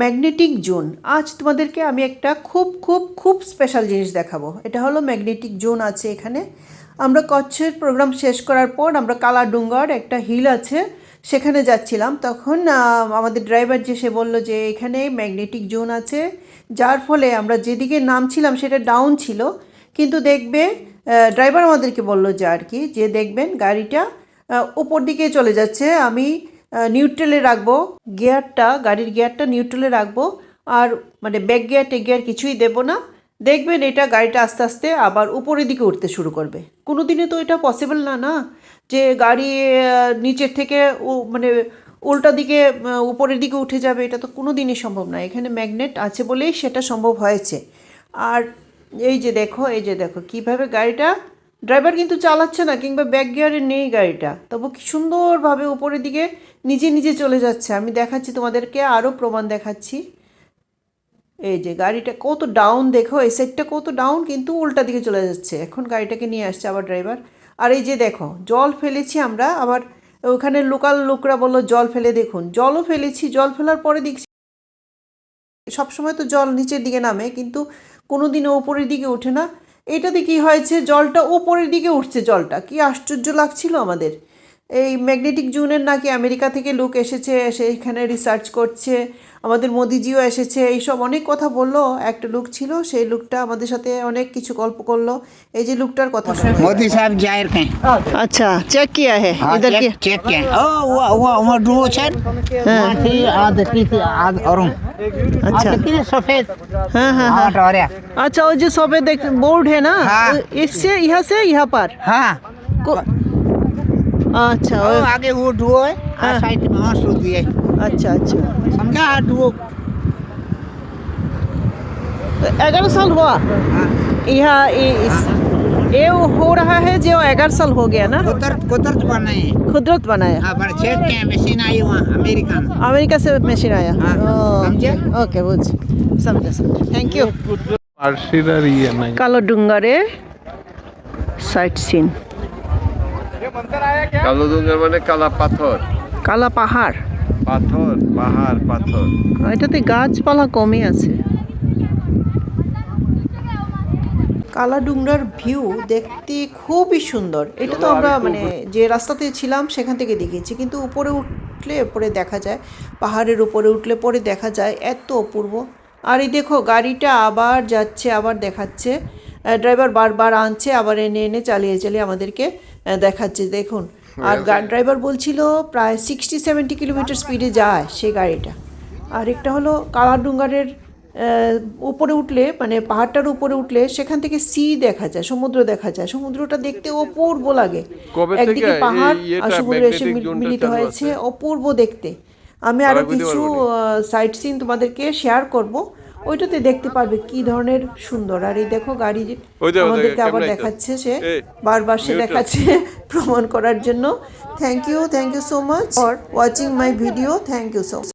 Magnetic zone. আজ তোমাদেরকে আমি একটা খুব খুব খুব স্পেশাল জিনিস দেখাবো। এটা হলো ম্যাগনেটিক জোন আছে এখানে। আমরা কচ্ছের প্রোগ্রাম শেষ করার পর আমরা কালাডুঙ্গার একটা হিল আছে, সেখানে যাচ্ছিলাম। তখন আমাদের ড্রাইভার যে, সে বলল যে, এখানে ম্যাগনেটিক জোন আছে। যার ফলে আমরা যেদিকে নামছিলাম সেটা ডাউন ছিল। কিন্তু দেখবে ড্রাইভার আমাদেরকে বলল যে, আর কি, যে দেখবেন গাড়িটা উপর দিকে চলে যাচ্ছে। আমি নিউট্রেলে রাখব, গিয়ারটা, গাড়ির গিয়ারটা নিউট্রেলে রাখব, আর মানে ব্যাক গিয়ার টেক গিয়ার কিছুই দেবো না। দেখবেন এটা গাড়িটা আস্তে আস্তে আবার উপরের দিকে উঠতে শুরু করবে। কোনো দিনে তো এটা পসিবল না না? যে গাড়ি নিচের থেকে উ- মানে উল্টা দিকে উপরের দিকে উঠে যাবে, এটা তো কোনো দিনই সম্ভব না। এখানে ম্যাগনেট আছে বলেই সেটা সম্ভব হয়েছে। আর এই যে দেখো, এই যে দেখো, কীভাবে গাড়িটা ড্রাইভার কিন্তু চালাচ্ছে না, কিংবা ব্যাক গিয়ারে নেই গাড়িটা। তবু কি সুন্দরভাবে উপরের দিকে নিজে নিজে চলে যাচ্ছে। আমি দেখাচ্ছি তোমাদেরকে, আরও প্রমাণ দেখাচ্ছি। এই যে গাড়িটা কত ডাউন দেখো, এই সাইডটা কত ডাউন কিন্তু উল্টা দিকে চলে যাচ্ছে। এখন গাড়িটাকে নিয়ে আসছে আবার ড্রাইভার। আর এই যে দেখো, জল ফেলেছি আমরা, আবার ওখানে লোকাল লোকরা বলল, জল ফেলে দেখুন। জলও ফেলেছি, জল ফেলার পরে দেখছি সবসময় তো জল নিচের দিকে নামে, কিন্তু কোনো দিনও ওপরের দিকে ওঠে না। এটাতে কি হয়েছে জলটা ওপরের দিকে উঠছে জলটা কি আশ্চর্য লাগছিল আমাদের এই ম্যাগনেটিক জুনের নাকি আমেরিকা থেকে লোক এসেছে এসে এখানে রিসার্চ করছে আমাদের মোদিজিও এসেছে এইসব অনেক কথা বললো একটা লোক ছিল সেই লোকটা আমাদের সাথে অনেক কিছু গল্প করলো এই যে লোকটার কথা শুনলাম। मोदी साहब जाहिर कहें अच्छा चेक किया है हाँ इधर चेक की चेक किया ओ वो वो वो डुओ छर वहाँ थी आद की थी आद और अच्छा। की सफ़ेद। हाँ हाँ हाँ। अच्छा वो जो सफ़ेद एक बोर्ड है ना हाँ। इससे यहाँ से यहाँ पर? हाँ। को- अच्छा वो- आगे वो डुओ है हाँ। हाँ साइड में हाँ सूदी है। अच्छा अच्छा। समझा हाँ डुओ। ग्यारह साल हुआ? हाँ। यहाँ इस- ये हो रहा है जो ग्यारह साल हो गया ना कुदरत कुदरत बना है खुदरत बनाया हाँ पर चेक किया मशीन आई वहाँ अमेरिका में अमेरिका से मशीन आया हाँ, समझे? ओके बुझ समझा समझा थैंक यू পার্সির আর ইয়ে নাই কালো ডুঙ্গারে সাইট সিন কালো ডুঙ্গার মানে কালা পাথর কালা পাহাড় পাথর পাহাড় পাথর এটাতে গাছপালা কমই আছে কালাডুংরার ভিউ দেখতে খুবই সুন্দর। এটা তো আমরা মানে যে রাস্তাতে ছিলাম সেখান থেকে দেখেছি কিন্তু উপরে উঠলে পরে দেখা যায় পাহাড়ের উপরে উঠলে পরে দেখা যায় এত অপূর্ব। আর এই দেখো গাড়িটা আবার যাচ্ছে আবার দেখাচ্ছে। ড্রাইভার বারবার আনছে আবার এনে এনে চালিয়ে চালিয়ে আমাদেরকে দেখাচ্ছে। দেখুন আর ড্রাইভার বলছিল প্রায় সিক্সটি সেভেন্টি কিলোমিটার স্পিডে যায় সেই গাড়িটা। আর একটা হলো কালাডুঙ্গারের উপরে উঠলে মানে পাহাড়টার উপরে উঠলে সেখান থেকে সি দেখা যায় সমুদ্র দেখা যায়। সমুদ্রটা দেখতে অপূর্ব লাগে। একদিকে পাহাড় আর সমুদ্র এসে মিলিত হয়েছে অপূর্ব দেখতে। আমি আরও কিছু সাইট সিন তোমাদেরকে শেয়ার করব। ওইটাতে দেখতে পারবে কি ধরনের সুন্দর। আর এই দেখো গাড়ি আমাদেরকে আবার দেখাচ্ছে সে। বারবার সে দেখাচ্ছে প্রমাণ করার জন্য। Thank you thank you so much for watching my video thank you so